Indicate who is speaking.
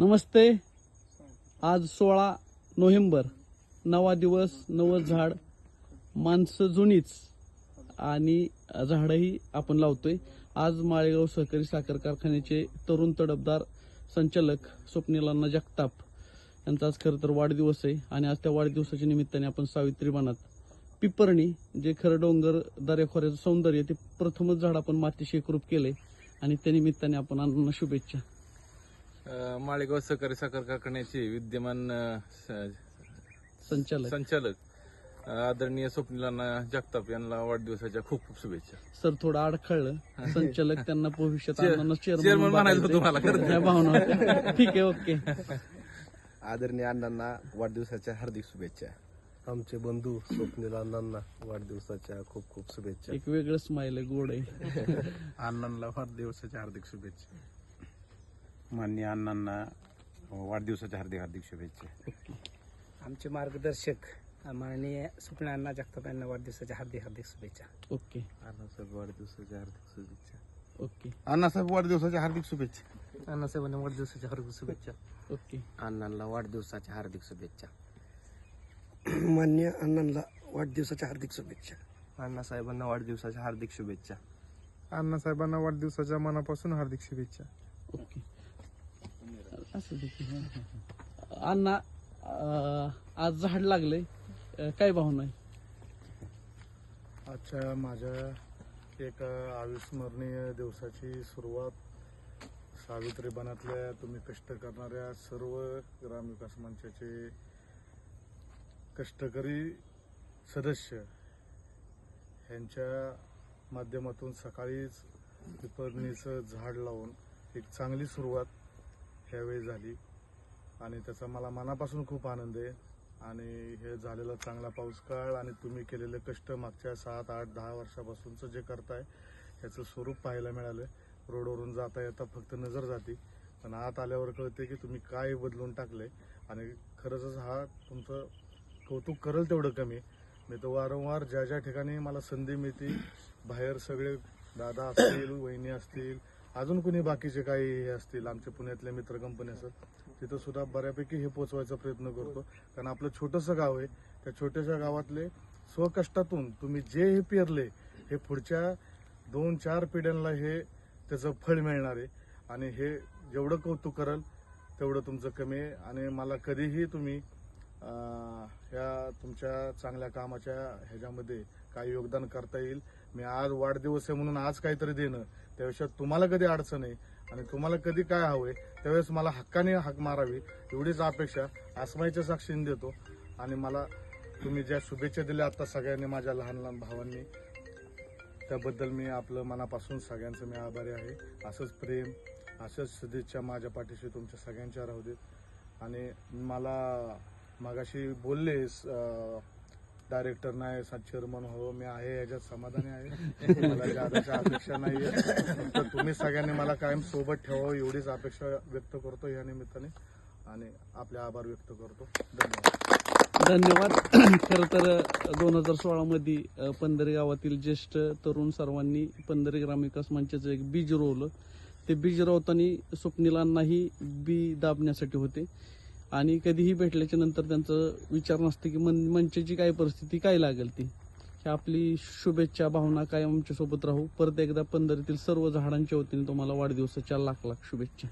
Speaker 1: नमस्ते. आज सोळा नोव्हेंबर नवा दिवस नवं झाड माणसं जुनीच. आणि झाडंही आपण लावतोय. आज माळेगाव सहकारी साखर कारखान्याचे तरुण तडफदार संचालक स्वप्नीलांना जगताप. यांचा आज खरं तर वाढदिवस आहे आणि आज त्या वाढदिवसाच्या निमित्ताने आपण सावित्री बनात पिपरणी जे खरं डोंगर दऱ्याखोऱ्याचं सौंदर्य ते प्रथमच झाड आपण मातीशी एकरूप केले आणि त्या निमित्ताने आपण अण्णांना शुभेच्छा
Speaker 2: माळेगाव सहकारी साखर कारखान्याचे विद्यमान
Speaker 1: संचालक.
Speaker 2: संचालक. आदरणीय स्वप्निलांना जगताप यांना वाढदिवसाच्या खूप खूप शुभेच्छा.
Speaker 1: सर थोडं अडखळलं. संचालक त्यांना भविष्यात
Speaker 2: चेअरमन म्हणायचं
Speaker 1: भावना. ठीक आहे ओके.
Speaker 3: आदरणीय अण्णांना वाढदिवसाच्या हार्दिक शुभेच्छा.
Speaker 4: आमचे बंधू स्वप्नील अण्णांना वाढदिवसाच्या खूप खूप शुभेच्छा.
Speaker 1: एक वेगळं स्माइल आहे गोड आहे.
Speaker 5: अण्णांना वाढदिवसाच्या हार्दिक शुभेच्छा. मान्य अण्णांना वाढदिवसाच्या हार्दिक हार्दिक शुभेच्छा.
Speaker 6: आमचे मार्गदर्शक माननीय स्वप्नांना जगताप यांना वाढदिवसाच्या हार्दिक हार्दिक शुभेच्छा.
Speaker 1: ओके.
Speaker 3: अण्णासाहेब वाढदिवसाच्या हार्दिक शुभेच्छा.
Speaker 1: ओके.
Speaker 5: अण्णासाहेब वाढदिवसाच्या हार्दिक शुभेच्छा.
Speaker 6: अण्णासाहेबांना वाढदिवसाच्या हार्दिक शुभेच्छा.
Speaker 1: ओके.
Speaker 3: अण्णांना वाढदिवसाच्या हार्दिक शुभेच्छा.
Speaker 6: मान्य अण्णांना वाढदिवसाच्या हार्दिक शुभेच्छा.
Speaker 3: अण्णासाहेबांना वाढदिवसाच्या हार्दिक शुभेच्छा.
Speaker 7: अण्णासाहेबांना वाढदिवसाच्या मनापासून हार्दिक शुभेच्छा.
Speaker 1: ओके. असं दे की. अण्णा अं, आज झाड लागले अं, काय भावना आहे
Speaker 7: आजच्या माझ्या एक अविस्मरणीय दिवसाची सुरुवात सावित्री बनातल्या तुम्ही कष्ट करणाऱ्या सर्व ग्रामविकास मंचाचे कष्टकरी सदस्य ह्यांच्या माध्यमातून सकाळीच पिपरणीचं झाड लावून एक चांगली सुरुवात ह्यावेळी झाली. आणि त्याचा मला मनापासून खूप आनंद आहे. आणि हे झालेला चांगला पाऊस काळ आणि तुम्ही केलेले कष्ट मागच्या सात आठ दहा वर्षापासूनचं जे करताय ह्याचं स्वरूप पाहायला मिळालं रोडवरून जाता येता फक्त नजर जाती. पण आत आल्यावर कळते की तुम्ही काय बदलून टाकले आणि खरंच हा तुमचं कौतुक करेल तेवढं कमी. मी तर वारंवार ज्या ज्या ठिकाणी मला संधी मिळते बाहेर सगळे दादा असतील वहिनी असतील अजून कोणी बाकीचे काही हे असतील आमचे पुण्यातले मित्र कंपनी असतात तिथं सुद्धा बऱ्यापैकी हे पोचवायचा प्रयत्न करतो. कारण आपलं छोटंसं गाव आहे त्या छोट्याशा गावातले स्वकष्टातून तुम्ही जे हे पेरले हे पुढच्या दोन चार पिढ्यांना हे त्याचं फळ मिळणार आहे. आणि हे जेवढं कौतुक कराल तेवढं तुमचं कमी आहे. आणि मला कधीही तुम्ही ह्या तुमच्या चांगल्या कामाच्या ह्याच्यामध्ये काही योगदान करता येईल. मी आज वाढदिवस आहे म्हणून आज काहीतरी देणं. त्यापेक्षा तुम्हाला कधी अडचण आहे आणि तुम्हाला कधी काय हवंय त्यावेळेस मला हक्काने हाक मारावी एवढीच अपेक्षा आसमाईच्या साक्षीने देतो. आणि मला तुम्ही ज्या शुभेच्छा दिल्या आता सगळ्यांनी माझ्या लहान लहान भावांनी त्याबद्दल मी आपलं मनापासून सगळ्यांचं मी आभारी आहे. असंच प्रेम असंच सदिच्छा माझ्या पाठीशी तुमच्या सगळ्यांच्या राहू देत. आणि मला मागाशी बोललेस डायरेक्टर नाही चेअरमन हो मी आहे याच्यात समाधानी आहे. मला जादाच्या अपेक्षा नाही तर तुम्ही सगळ्यांनी मला कायम सोबत ठेवावं एवढीच अपेक्षा व्यक्त करतो या निमित्ताने. आणि आपले आभार व्यक्त करतो. धन्यवाद.
Speaker 1: धन्यवाद. खरं तर दोन हजार सोळा मध्ये गावातील ज्येष्ठ तरुण सर्वांनी पंधरी ग्रामविकास मंचाचं एक बीज रोवलं. ते बीज रोवताना स्वप्निलांनाही बी दाबण्यासाठी होते. आणि कधीही भेटल्याच्या नंतर त्यांचं विचार नसतं की मन मंचाची काय परिस्थिती काय लागेल ती. ही आपली शुभेच्छा भावना कायम आमच्यासोबत राहू. परत एकदा पंधरीतील सर्व झाडांच्या वतीने तुम्हाला वाढदिवसाच्या लाख लाख शुभेच्छा.